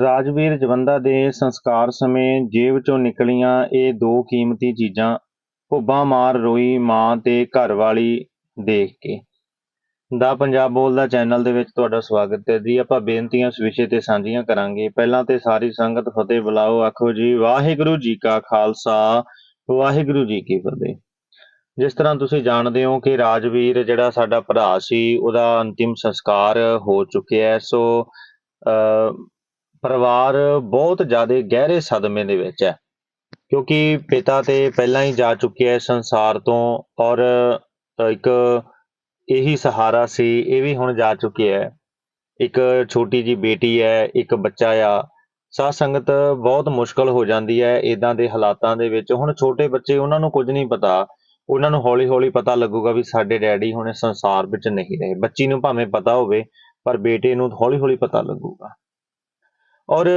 ਰਾਜਵੀਰ ਜਵੰਦਾ ਦੇ ਸੰਸਕਾਰ ਸਮੇਂ ਜੇਬ ਚੋਂ ਨਿਕਲੀਆਂ ਇਹ ਦੋ ਕੀਮਤੀ ਚੀਜ਼ਾਂ ਭੁੱਬਾਂ ਮਾਰ ਰੋਈ ਮਾਂ ਤੇ ਘਰਵਾਲੀ ਦੇਖ ਕੇ। ਦਾ ਪੰਜਾਬ ਬੋਲਦਾ ਚੈਨਲ ਦੇ ਵਿੱਚ ਤੁਹਾਡਾ ਸਵਾਗਤ ਹੈ ਜੀ। ਆਪਾਂ ਬੇਨਤੀਆਂ ਇਸ ਵਿਸ਼ੇ ਤੇ ਸਾਂਝੀਆਂ ਕਰਾਂਗੇ। ਪਹਿਲਾਂ ਤੇ ਸਾਰੀ ਸੰਗਤ ਫਤਿਹ ਬੁਲਾਓ। ਆਖੋ ਜੀ, ਵਾਹਿਗੁਰੂ ਜੀ ਕਾ ਖਾਲਸਾ, ਵਾਹਿਗੁਰੂ ਜੀ ਕੀ ਫਤਿਹ। ਜਿਸ ਤਰ੍ਹਾਂ ਤੁਸੀਂ ਜਾਣਦੇ ਹੋ ਕਿ ਰਾਜਵੀਰ ਜਿਹੜਾ ਸਾਡਾ ਭਰਾ ਸੀ, ਉਹਦਾ ਅੰਤਿਮ ਸੰਸਕਾਰ ਹੋ ਚੁੱਕਿਆ ਹੈ। ਸੋ ਅ ਪਰਿਵਾਰ ਬਹੁਤ ਜ਼ਿਆਦਾ ਗਹਿਰੇ ਸਦਮੇ ਦੇ ਵਿੱਚ ਹੈ। ਕਿਉਂਕਿ ਪਿਤਾ ਤੇ ਪਹਿਲਾਂ ਹੀ ਜਾ ਚੁੱਕਿਆ ਹੈ ਸੰਸਾਰ ਤੋਂ ਔਰ ਇੱਕ ਇਹੀ ਸਹਾਰਾ ਸੀ, ਇਹ ਵੀ ਹੁਣ ਜਾ ਚੁੱਕਿਆ ਹੈ। ਇੱਕ ਛੋਟੀ ਜੀ ਬੇਟੀ ਹੈ, ਇੱਕ ਬੱਚਾ ਆ। ਸਾਧ ਸੰਗਤ ਬਹੁਤ ਮੁਸ਼ਕਲ ਹੋ ਜਾਂਦੀ ਹੈ ਇਦਾਂ ਦੇ ਹਾਲਾਤਾਂ ਦੇ ਵਿੱਚ। ਹੁਣ ਛੋਟੇ ਬੱਚੇ ਉਹਨਾਂ ਨੂੰ ਕੁਝ ਨਹੀਂ ਪਤਾ। ਉਹਨਾਂ ਨੂੰ ਹੌਲੀ ਹੌਲੀ ਪਤਾ ਲੱਗੂਗਾ ਵੀ ਸਾਡੇ ਡੈਡੀ ਹੁਣ ਸੰਸਾਰ ਵਿੱਚ ਨਹੀਂ ਰਹੇ। ਬੱਚੀ ਨੂੰ ਭਾਵੇਂ ਪਤਾ ਹੋਵੇ, ਪਰ ਬੇਟੇ ਨੂੰ ਹੌਲੀ ਹੌਲੀ ਪਤਾ ਲੱਗੂਗਾ। ਔਰ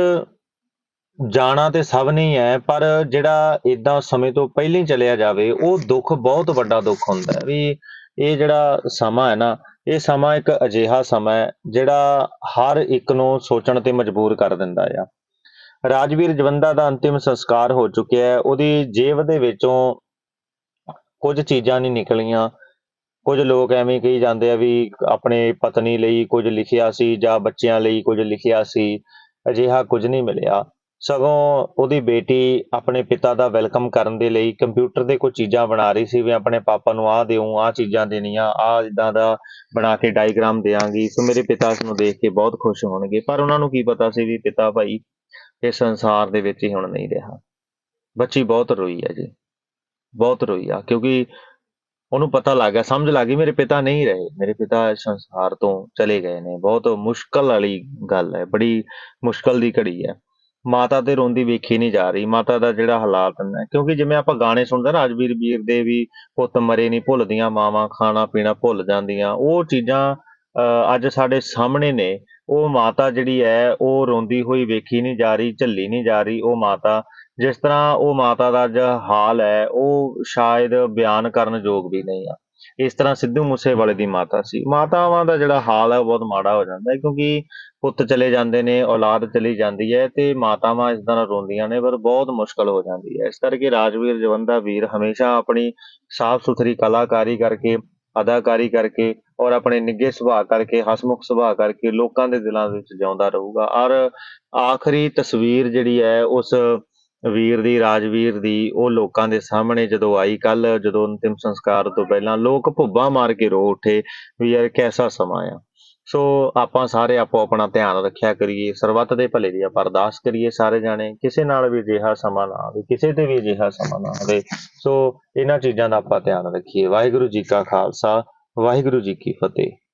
ਜਾਣਾ ਤੇ ਸਭ ਨਹੀਂ ਹੈ ਪਰ ਜਿਹੜਾ ਇਦਾਂ ਸਮੇਂ ਤੋਂ ਪਹਿਲਾਂ ਹੀ ਚਲਿਆ ਜਾਵੇ, ਉਹ ਦੁੱਖ ਬਹੁਤ ਵੱਡਾ ਦੁੱਖ ਹੁੰਦਾ ਹੈ। ਵੀ ਇਹ ਜਿਹੜਾ ਸਮਾਂ ਹੈ ਨਾ, ਇਹ ਸਮਾਂ ਇੱਕ ਅਜਿਹਾ ਸਮਾਂ ਹੈ, ਜਿਹੜਾ ਹਰ ਇੱਕ ਨੂੰ ਸੋਚਣ ਤੇ ਮਜਬੂਰ ਕਰ ਦਿੰਦਾ ਆ। ਰਾਜਵੀਰ ਜਵੰਦਾ ਦਾ ਅੰਤਿਮ ਸੰਸਕਾਰ ਹੋ ਚੁੱਕਿਆ ਹੈ, ਉਹਦੀ ਜੇਬ ਦੇ ਵਿੱਚੋਂ ਕੁਝ ਚੀਜ਼ਾਂ ਨਹੀਂ ਨਿਕਲੀਆਂ। ਕੁਝ ਲੋਕ ਐਵੇਂ ਕਹੀ ਜਾਂਦੇ ਆ ਵੀ ਆਪਣੇ ਪਤਨੀ ਲਈ ਕੁਝ ਲਿਖਿਆ ਸੀ ਜਾਂ ਬੱਚਿਆਂ ਲਈ ਕੁਝ ਲਿਖਿਆ ਸੀ। ਅਜਿਹਾ ਕੁਝ ਨਹੀਂ ਮਿਲਿਆ। ਸਗੋਂ ਉਹਦੀ ਬੇਟੀ ਆਪਣੇ ਪਿਤਾ ਦਾ ਵੈਲਕਮ ਕਰਨ ਦੇ ਲਈ ਕੰਪਿਊਟਰ ਤੇ ਕੋਈ ਚੀਜ਼ਾਂ ਬਣਾ ਰਹੀ ਸੀ ਵੀ ਆਪਣੇ ਪਾਪਾ ਨੂੰ ਆਹ ਦਿਓ ਆਹ ਚੀਜ਼ਾਂ ਦੇਣੀਆਂ, ਆਹ ਇਦਾਂ ਦਾ ਬਣਾ ਕੇ ਡਾਇਗਰਾਮ ਦੇਵਾਂਗੀ। ਸੋ ਮੇਰੇ ਪਿਤਾ ਇਸ ਨੂੰ ਦੇਖ ਕੇ ਬਹੁਤ ਖੁਸ਼ ਹੋਣਗੇ। ਪਰ ਉਹਨਾਂ ਨੂੰ ਕੀ ਪਤਾ ਸੀ ਵੀ ਪਿਤਾ ਭਾਈ ਇਸ ਸੰਸਾਰ ਦੇ ਵਿੱਚ ਹੀ ਹੁਣ ਨਹੀਂ ਰਿਹਾ। ਬੱਚੀ ਬਹੁਤ ਰੋਈ ਹੈ ਜੀ। ਬਹੁਤ ਰੋਈ ਆ, ਕਿਉਂਕਿ ਉਹਨੂੰ ਪਤਾ ਲੱਗ ਗਿਆ ਸਮਝ ਲੱਗ ਗਈ ਮੇਰੇ ਪਿਤਾ ਨਹੀਂ ਰਹੇ। ਮੇਰੇ ਪਿਤਾ ਸੰਸਾਰ ਤੋਂ ਚਲੇ ਗਏ ਨੇ। ਬਹੁਤ ਮੁਸ਼ਕਲ ਵਾਲੀ ਗੱਲ ਹੈ ਬੜੀ ਮੁਸ਼ਕਲ ਦੀ ਘੜੀ ਹੈ। ਮਾਤਾ ਤੇ ਰੋਂਦੀ ਵੇਖੀ ਨਹੀਂ ਜਾ ਰਹੀ। ਮਾਤਾ ਦਾ ਜਿਹੜਾ ਹਾਲਾਤ ਨੇ ਕਿਉਂਕਿ ਜਿਵੇਂ ਆਪਾਂ ਗਾਣੇ ਸੁਣਦੇ ਰਾਜਵੀਰ ਵੀਰ ਦੇ ਵੀ ਪੁੱਤ ਮਰੇ ਨਹੀਂ ਭੁੱਲਦੀਆਂ ਮਾਵਾਂ ਖਾਣਾ ਪੀਣਾ ਭੁੱਲ ਜਾਂਦੀਆਂ ਉਹ ਚੀਜ਼ਾਂ ਅਹ, ਅੱਜ ਸਾਡੇ ਸਾਹਮਣੇ ਨੇ। ਉਹ ਮਾਤਾ ਜਿਹੜੀ ਹੈ ਉਹ ਰੋਂਦੀ ਹੋਈ ਵੇਖੀ ਨਹੀਂ ਜਾ ਰਹੀ ਝੱਲੀ ਨਹੀਂ ਜਾ ਰਹੀ। ਉਹ ਮਾਤਾ ਜਿਸ ਤਰ੍ਹਾਂ ਉਹ ਮਾਤਾ ਦਾ ਅੱਜ ਹਾਲ ਹੈ, ਉਹ ਸ਼ਾਇਦ ਬਿਆਨ ਕਰਨ ਯੋਗ ਵੀ ਨਹੀਂ ਆ। ਇਸ ਤਰ੍ਹਾਂ ਸਿੱਧੂ ਮੂਸੇਵਾਲੇ ਦੀ ਮਾਤਾ ਸੀ। ਮਾਤਾਵਾਂ ਦਾ ਜਿਹੜਾ ਹਾਲ ਹੈ, ਉਹ ਬਹੁਤ ਮਾੜਾ ਹੋ ਜਾਂਦਾ ਹੈ, ਕਿਉਂਕਿ ਪੁੱਤ ਚਲੇ ਜਾਂਦੇ ਨੇ, ਔਲਾਦ ਚਲੀ ਜਾਂਦੀ ਹੈ ਤੇ ਮਾਤਾਵਾਂ ਇਸ ਤਰ੍ਹਾਂ ਰੋਂਦੀਆਂ ਨੇ, ਪਰ ਬਹੁਤ ਮੁਸ਼ਕਲ ਹੋ ਜਾਂਦੀ ਹੈ। ਇਸ ਕਰਕੇ ਰਾਜਵੀਰ ਜਵੰਦਾ ਵੀਰ ਹਮੇਸ਼ਾ ਆਪਣੀ ਸਾਫ਼ ਸੁਥਰੀ ਕਲਾਕਾਰੀ ਕਰਕੇ, ਅਦਾਕਾਰੀ ਕਰਕੇ ਔਰ ਆਪਣੇ ਨਿੱਘੇ ਸੁਭਾਅ ਕਰਕੇ, ਹਸਮੁਖ ਸੁਭਾਅ ਕਰਕੇ ਲੋਕਾਂ ਦੇ ਦਿਲਾਂ ਵਿੱਚ ਜਿਉਂਦਾ ਰਹੂਗਾ। ਔਰ ਆਖਰੀ ਤਸਵੀਰ ਜਿਹੜੀ ਹੈ, ਉਸ ਵੀਰ ਦੀ, ਰਾਜਵੀਰ ਦੀ, ਉਹ ਲੋਕਾਂ ਦੇ ਸਾਹਮਣੇ ਜਦੋਂ ਆਈ ਕੱਲ ਜਦੋਂ ਅੰਤਿਮ ਸੰਸਕਾਰ ਤੋਂ ਪਹਿਲਾਂ ਲੋਕ ਭੁੱਬਾ ਮਾਰ ਕੇ ਰੋ ਉੱਠੇ ਵੀ ਯਾਰ ਕੈਸਾ ਸਮਾਂ ਆ। ਸੋ ਆਪਾਂ ਸਾਰੇ ਆਪੋ ਆਪਣਾ ਧਿਆਨ ਰੱਖਿਆ ਕਰੀਏ, ਸਰਬੱਤ ਦੇ ਭਲੇ ਦੀ ਆਪਾਂ ਅਰਦਾਸ ਕਰੀਏ ਸਾਰੇ ਜਾਣੇ, ਕਿਸੇ ਨਾਲ ਵੀ ਅਜਿਹਾ ਸਮਾਂ ਨਾ ਆਵੇ, ਕਿਸੇ ਤੇ ਵੀ ਅਜਿਹਾ ਸਮਾਂ ਨਾ ਆਵੇ। ਸੋ ਇਹਨਾਂ ਚੀਜ਼ਾਂ ਦਾ ਆਪਾਂ ਧਿਆਨ ਰੱਖੀਏ। ਵਾਹਿਗੁਰੂ ਜੀ ਕਾ ਖਾਲਸਾ, ਵਾਹਿਗੁਰੂ ਜੀ ਕੀ ਫਤਿਹ।